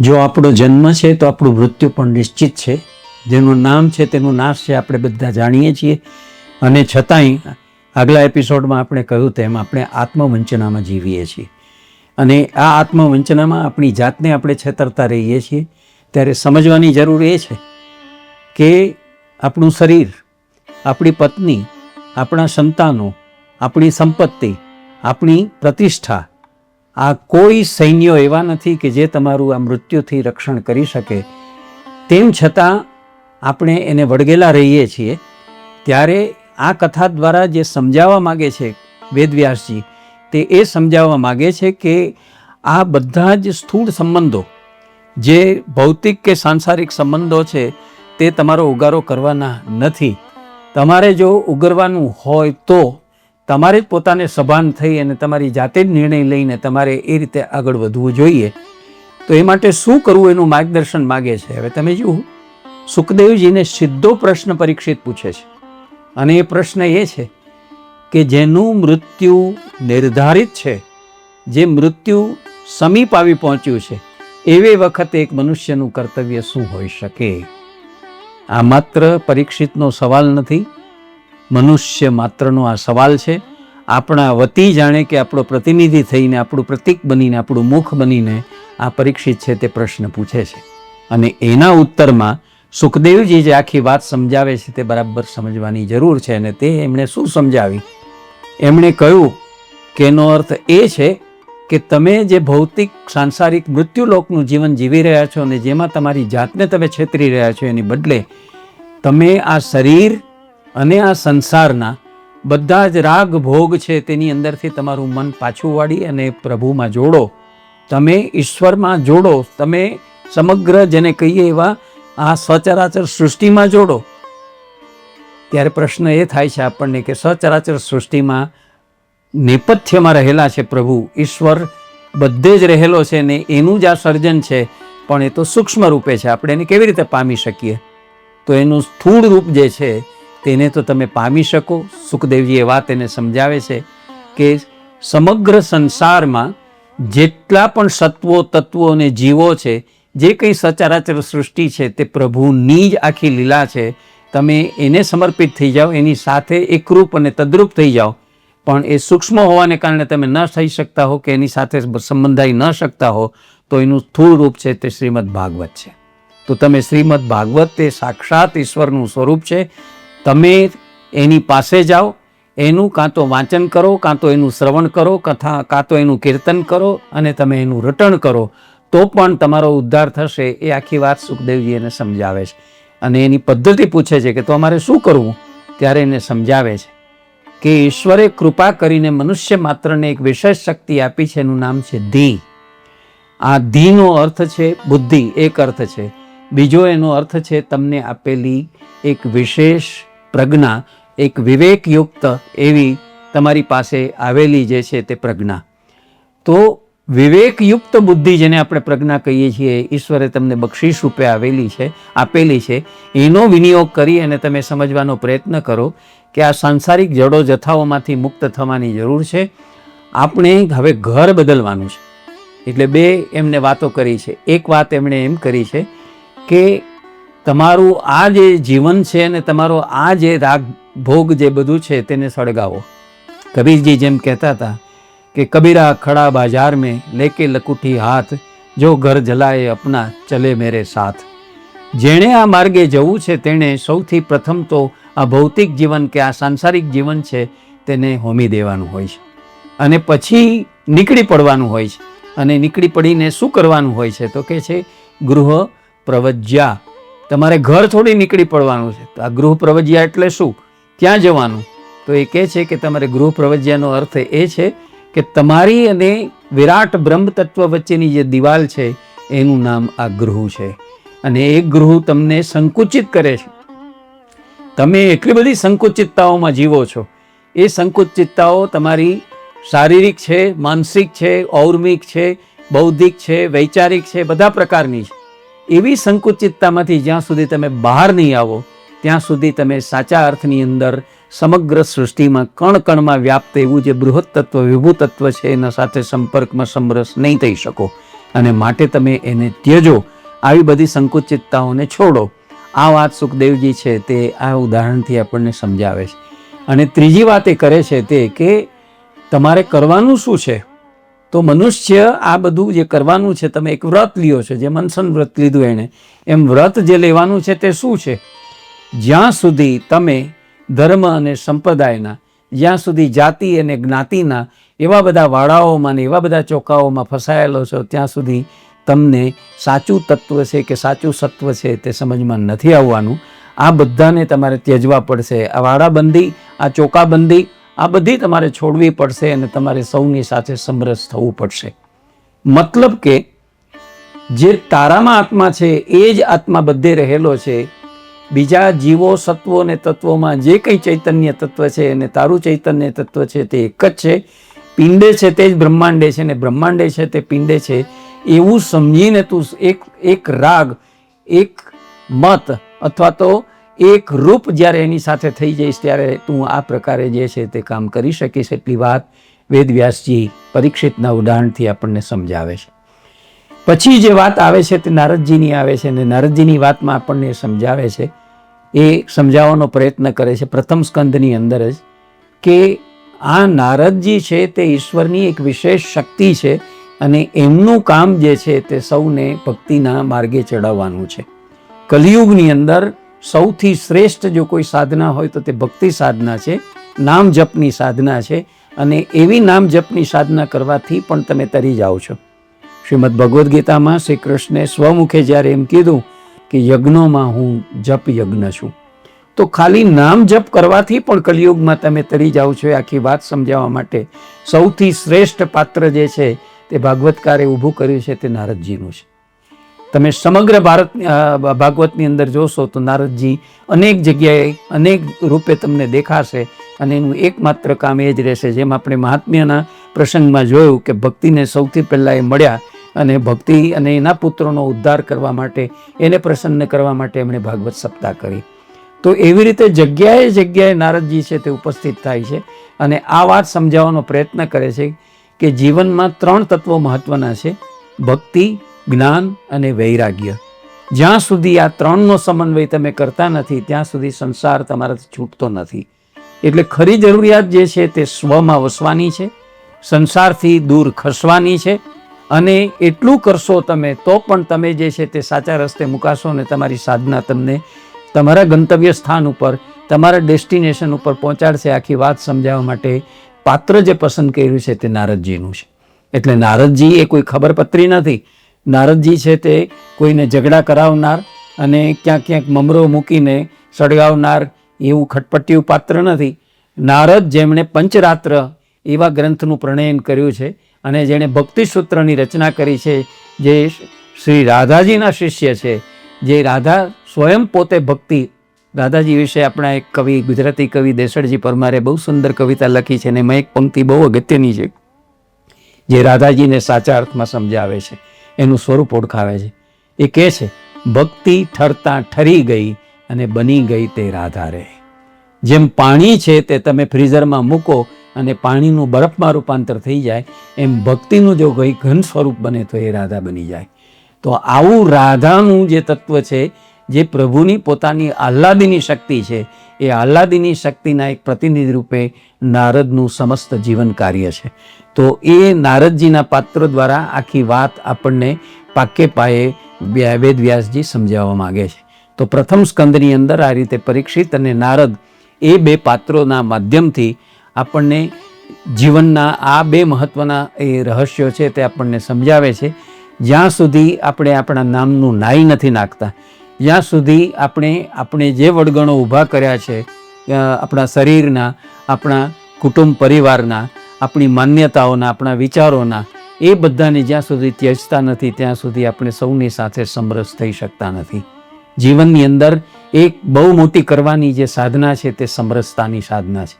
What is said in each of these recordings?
જો આપણો જન્મ છે, તો આપણું મૃત્યુ પણ નિશ્ચિત છે. જેનું નામ છે, તેનું નાશ છે, આપણે બધા જાણીએ છીએ. અને છતાંય, આગલા એપિસોડમાં આપણે કહ્યું તેમ, આપણે આત્મવંચનામાં જીવીએ છીએ. અને આ આત્મવંચનામાં આપણી જાતને આપણે છેતરતા રહીએ છીએ. ત્યારે સમજવાની જરૂર એ છે કે આપણું શરીર, આપણી પત્ની, આપણા સંતાનો, આપણી સંપત્તિ, આપણી પ્રતિષ્ઠા આ કોઈ સૈન્યો એવા નથી કે જે તમારું આ મૃત્યુથી રક્ષણ કરી શકે. તેમ છતાં આપણે એને વળગેલા રહીએ છીએ. ત્યારે આ કથા દ્વારા જે સમજાવવા માગે છે વેદવ્યાસજી, તે એ સમજાવવા માગે છે કે આ બધા જ સ્થૂળ સંબંધો, જે ભૌતિક કે સાંસારિક સંબંધો છે, તે તમારો ઉગારો કરવાના નથી. તમારે જો ઉગરવાનું હોય તો તમારે જ પોતાને સભાન થઈ અને તમારી જાતે જ નિર્ણય લઈને તમારે એ રીતે આગળ વધવું જોઈએ, તો એ માટે શું કરવું એનું માર્ગદર્શન માગે છે? હવે તમે જુઓ, સુખદેવજીને સીધો પ્રશ્ન પરીક્ષિત પૂછે છે. અને એ પ્રશ્ન એ છે કે જેનું મૃત્યુ નિર્ધારિત છે, જે મૃત્યુ સમીપ આવી પહોંચ્યું છે, એવી વખતે એક મનુષ્યનું કર્તવ્ય શું હોઈ શકે? આ માત્ર પરીક્ષિતનો સવાલ નથી મનુષ્ય માત્રનો આ સવાલ છે. આપણા વતી જાણે કે આપણો પ્રતિનિધિ થઈને, આપણું પ્રતીક બનીને, આપણું મુખ બનીને આ પરીક્ષિત છે તે પ્રશ્ન પૂછે છે. અને એના ઉત્તરમાં સુખદેવજી જે આખી વાત સમજાવે છે તે બરાબર સમજવાની જરૂર છે અને તે એમણે શું સમજાવી? એમણે કહ્યું કે એનો અર્થ એ છે કે તમે જે ભૌતિક, સાંસારિક મૃત્યુલોકનું જીવન જીવી રહ્યા છો અને જેમાં તમારી જાતને તમે છેતરી રહ્યા છો, એની બદલે તમે આ શરીર અને આ સંસારના બધા જ રાગ ભોગ છે તેની અંદરથી તમારું મન પાછું વાળી અને પ્રભુમાં જોડો. તમે ઈશ્વરમાં જોડો. તમે સમગ્ર જેને કહીએ એવા આ સચરાચર સૃષ્ટિમાં જોડો. ત્યારે પ્રશ્ન એ થાય છે આપણને કે સચરાચર સૃષ્ટિમાં નેપથ્યમાં રહેલા છે પ્રભુ. ઈશ્વર બધે જ રહેલો છે ને એનું જ આ સર્જન છે, પણ એ તો સૂક્ષ્મ રૂપે છે. આપણે એને કેવી રીતે પામી શકીએ? તો એનું સ્થૂળ રૂપ જે છે તેને તો તમે પામી શકો. સુખદેવજી એ વાત એને સમજાવે છે કે સમગ્ર સંસારમાં જેટલા પણ સત્વો, તત્વો અને જીવો છે, જે કંઈ સચરાચર સૃષ્ટિ છે, તે પ્રભુની જ આખી લીલા છે. તમે એને સમર્પિત થઈ જાઓ, એની સાથે એકરૂપ અને તદ્રુપ થઈ જાઓ. પણ એ સૂક્ષ્મ હોવાને કારણે તમે ન થઈ શકતા હો કે એની સાથે સંબંધાઈ ન શકતા હો, તો એનું સ્થૂળ રૂપ છે તે શ્રીમદ ભાગવત છે. તો તમે શ્રીમદ ભાગવત તે સાક્ષાત ઈશ્વરનું સ્વરૂપ છે. તમે એની પાસે જાઓ, એનું કાં તો વાંચન કરો, કાં તો એનું શ્રવણ કરો, કથા, કાં તો એનું કીર્તન કરો અને તમે એનું રટણ કરો, તો પણ તમારો ઉદ્ધાર થશે એ આખી વાત સુખદેવજી એને સમજાવે છે. અને એની પદ્ધતિ પૂછે છે કે તો અમારે શું કરવું? ત્યારે એને સમજાવે છે કે ઈશ્વરે કૃપા કરીને મનુષ્ય માત્રને એક વિશેષ શક્તિ આપી છે, એનું નામ છે ધી. આ ધીનો અર્થ છે બુદ્ધિ, એક અર્થ છે. બીજો એનો અર્થ છે તમને આપેલી એક વિશેષ પ્રજ્ઞા એક વિવેકયુક્ત એવી તમારી પાસે આવેલી જે છે તે પ્રજ્ઞા. તો વિવેકયુક્ત બુદ્ધિ જેને આપણે પ્રજ્ઞા કહીએ છીએ, ઈશ્વરે તમને બક્ષિસ રૂપે આવેલી છે, આપેલી છે, એનો વિનિયોગ કરી અને તમે સમજવાનો પ્રયત્ન કરો કે આ સાંસારિક જડો જથ્થાઓમાંથી મુક્ત થવાની જરૂર છે. આપણે હવે ઘર બદલવાનું છે. એટલે બે એમને વાતો કરી છે. એક વાત એમણે એમ કરી છે કે તમારું આ જે જીવન છે અને તમારો આ જે રાગ ભોગ જે બધું છે તેને સળગાવો. કબીરજી જેમ કહેતા હતા કે કબીરા ખડા બાજાર મેં લેકે લકુઠી હાથ, જો ઘર જલાએ અપના ચલે મેરે સાથ. જેણે આ માર્ગે જવું છે તેણે સૌથી પ્રથમ તો આ ભૌતિક જીવન કે આ સાંસારિક જીવન છે તેને હોમી દેવાનું હોય છે. અને પછી નીકળી પડવાનું હોય છે. અને નીકળી પડીને શું કરવાનું હોય છે તો કે છે, ગૃહ પ્રવજ્યા. તમારે ઘર થોડી નીકળી પડવાનું છે. તો આ ગૃહ પ્રવજ્યા એટલે શું? ક્યાં જવાનું? તો એ કહે છે કે તમારે ગૃહ પ્રવજ્યાનો અર્થ એ છે કે તમારી અને વિરાટ બ્રહ્મ તત્વ વચ્ચેની જે દિવાલ છે, એનું નામ આ ગૃહ છે. અને એ ગૃહ તમને સંકુચિત કરે છે. તમે એટલી બધી સંકુચિતતાઓમાં જીવો છો. એ સંકુચિતતાઓ તમારી શારીરિક છે, માનસિક છે, ઔર્મિક છે, બૌદ્ધિક છે, વૈચારિક છે, બધા પ્રકારની છે. એવી સંકુચિતતામાંથી જ્યાં સુધી તમે બહાર નહીં આવો, ત્યાં સુધી તમે સાચા અર્થની અંદર સમગ્ર સૃષ્ટિમાં કણ કણમાં વ્યાપ્ત એવું જે બૃહદ તત્વ વિભુ તત્વ છે, એના સાથે સંપર્કમાં સમરસ નહીં થઈ શકો. અને માટે તમે એને ત્યજો. આવી બધી સંકુચિતતાઓને છોડો. આ વાત સુખદેવજી છે તે આ ઉદાહરણથી આપણને સમજાવે છે. અને ત્રીજી વાત એ કરે છે તે કે તમારે કરવાનું શું છે? તો મનુષ્ય આ બધું જે કરવાનું છે, તમે એક વ્રત લ્યો છો જે મનસન વ્રત લીધું એણે, એમ વ્રત જે લેવાનું છે તે શું છે? જ્યાં સુધી તમે ધર્મ અને સંપ્રદાયના, જ્યાં સુધી જાતિ અને જ્ઞાતિના એવા બધા વાડાઓમાં ને એવા બધા ચોકાઓમાં ફસાયેલો છો, ત્યાં સુધી તમને સાચું તત્વ છે કે સાચું સત્વ છે તે સમજમાં નથી આવવાનું. આ બધાને તમારે ત્યજવા પડશે. આ વાડાબંધી આ ચોકાબંધી આ બધી તમારે છોડવી પડશે અને તમારે સૌની સાથે સમરસ થવું પડશે. મતલબ કે જે તારામાં આત્મા છે, એ જ આત્મા બધે રહેલો છે. બીજા જીવો, સત્વો અને તત્વોમાં જે કંઈ ચૈતન્ય તત્વ છે અને તારું ચૈતન્ય તત્વ છે, તે એક જ છે. પિંડે છે, તે જ બ્રહ્માંડે છે ને બ્રહ્માંડે છે, તે પિંડે છે. એવું સમજીને તું એક એક રાગ, એક મત અથવા તો એક રૂપ જ્યારે એની સાથે થઈ જઈશ ત્યારે તું આ પ્રકારે જે છે તે કામ કરી શકીશ. એટલી વાત વેદવ્યાસજી પરીક્ષિતના ઉદાહરણથી આપણને સમજાવે છે. પછી જે વાત આવે છે તે નારદજીની આવે છે અને નારદજીની વાતમાં આપણને સમજાવે છે. એ સમજાવવાનો પ્રયત્ન કરે છે પ્રથમ સ્કંદની અંદર જ કે આ નારદજી છે તે ઈશ્વરની એક વિશેષ શક્તિ છે અને એમનું કામ જે છે તે સૌને ભક્તિના માર્ગે ચડાવવાનું છે. કલિયુગની અંદર સૌથી શ્રેષ્ઠ જો કોઈ સાધના હોય તો તે ભક્તિ સાધના છે, નામ જપની સાધના છે અને એવી નામ જપની સાધના કરવાથી પણ તમે તરી જાઓ છો. શ્રીમદ ભગવદ્ ગીતામાં શ્રી કૃષ્ણે સ્વમુખે જ્યારે એમ કીધું કે યજ્ઞોમાં હું જપ યજ્ઞ છું, તો ખાલી નામ જપ કરવાથી પણ કલિયુગમાં તમે તરી જાઓ છો આખી વાત સમજાવવા માટે સૌથી શ્રેષ્ઠ પાત્ર જે છે તે ભાગવતકારે ઊભું કર્યું છે તે નારદજીનું છે. તમે સમગ્ર ભારત ભાગવતની અંદર જોશો તો નારદજી અનેક જગ્યાએ અનેક રૂપે તમને દેખાશે અને એનું એકમાત્ર કામ એ જ રહેશે. જેમ આપણે મહાત્મ્યના પ્રસંગમાં જોયું કે ભક્તિને સૌથી પહેલાં એ મળ્યા અને ભક્તિ અને એના પુત્રોનો ઉદ્ધાર કરવા માટે, એને પ્રસન્ન કરવા માટે એમણે ભાગવત સપ્તાહ કરી. તો એવી રીતે જગ્યાએ જગ્યાએ નારદજી છે તે ઉપસ્થિત થાય છે અને આ વાત સમજાવવાનો પ્રયત્ન કરે છે કે જીવનમાં ત્રણ તત્વો મહત્વના છે. ભક્તિ જ્ઞાન અને વૈરાગ્ય. જ્યાં સુધી આ ત્રણનો સમન્વય તમે કરતા નથી, ત્યાં સુધી સંસાર તમારાથી છૂટતો નથી. એટલે ખરી જરૂરિયાત જે છે તે સ્વમાં વસવાની છે, સંસારથી દૂર ખસવાની છે, અને એટલું કરશો તમે, તો પણ તમે જે છે તે સાચા રસ્તે મુકાશો અને તમારી સાધના તમને તમારા ગંતવ્ય સ્થાન ઉપર, તમારા ડેસ્ટિનેશન ઉપર પહોંચાડશે. આખી વાત સમજાવવા માટે પાત્ર જે પસંદ કર્યું છે તે નારદજીનું છે. એટલે નારદજી એ કોઈ ખબરપત્રી નથી. નારદજી છે તે કોઈને ઝઘડા કરાવનાર અને ક્યાંક ક્યાંક મમરો મૂકીને સળગાવનાર એવું ખટપટિયું પાત્ર નથી. નારદ જેમણે પંચરાત્ર એવા ગ્રંથનું પ્રણયન કર્યું છે અને જેણે ભક્તિ સૂત્રની રચના કરી છે, જે શ્રી રાધાજીના શિષ્ય છે, જે રાધા સ્વયં પોતે ભક્તિ. રાધાજી વિશે આપણા એક કવિ, ગુજરાતી કવિ દેસડજી પરમારે બહુ સુંદર કવિતા લખી છે અને એમાં એક પંક્તિ બહુ અગત્યની છે, જે રાધાજીને સાચા અર્થમાં સમજાવે છે. એનું સ્વરૂપ ઓળખાવે છે. એ કહે છે, ભક્તિ ઠરતા ઠરી ગઈ અને બની ગઈ તે રાધા રે જેમ પાણી છે તે તમે ફ્રીઝરમાં મૂકો અને પાણીનું બરફમાં રૂપાંતર થઈ જાય, એમ ભક્તિનું જો કોઈ ઘન સ્વરૂપ બને તો એ રાધા બની જાય. તો આવું રાધાનું જે તત્વ છે જે પ્રભુની પોતાની આહ્લાદીની શક્તિ છે, એ આહ્લાદીની શક્તિના એક પ્રતિનિધિ રૂપે નારદનું સમસ્ત જીવન કાર્ય છે. તો એ નારદજીના પાત્ર દ્વારા આખી વાત આપણને પાકે પાયે વ્યા- વેદવ્યાસજી સમજાવવા માગે છે. તો પ્રથમ સ્કંદની અંદર આ રીતે પરીક્ષિત અને નારદ એ બે પાત્રોના માધ્યમથી આપણને જીવનના આ બે મહત્વના એ રહસ્યો છે તે આપણને સમજાવે છે. જ્યાં સુધી આપણે આપણા નામનું નાઈ નથી નાખતા જ્યાં સુધી આપણે આપણે જે વડગણો ઊભા કર્યા છે આપણા શરીરના, આપણા કુટુંબ પરિવારના, આપણી માન્યતાઓના, આપણા વિચારોના, એ બધાને જ્યાં સુધી ત્યજતા નથી, ત્યાં સુધી આપણે સૌની સાથે સમરસ થઈ શકતા નથી. જીવનની અંદર એક બહુ મોટી કરવાની જે સાધના છે, તે સમરસતાની સાધના છે.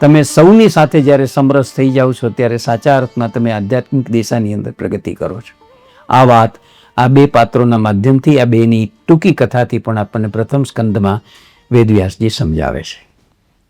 તમે સૌની સાથે જ્યારે સમરસ થઈ જાઓ છો, ત્યારે સાચા અર્થમાં તમે આધ્યાત્મિક દિશાની અંદર પ્રગતિ કરો છો. આ વાત આ બે પાત્રોના માધ્યમથી આ બેની ટૂંકી કથાથી પણ આપણને પ્રથમ સ્કંદમાં વેદવ્યાસજી સમજાવે છે.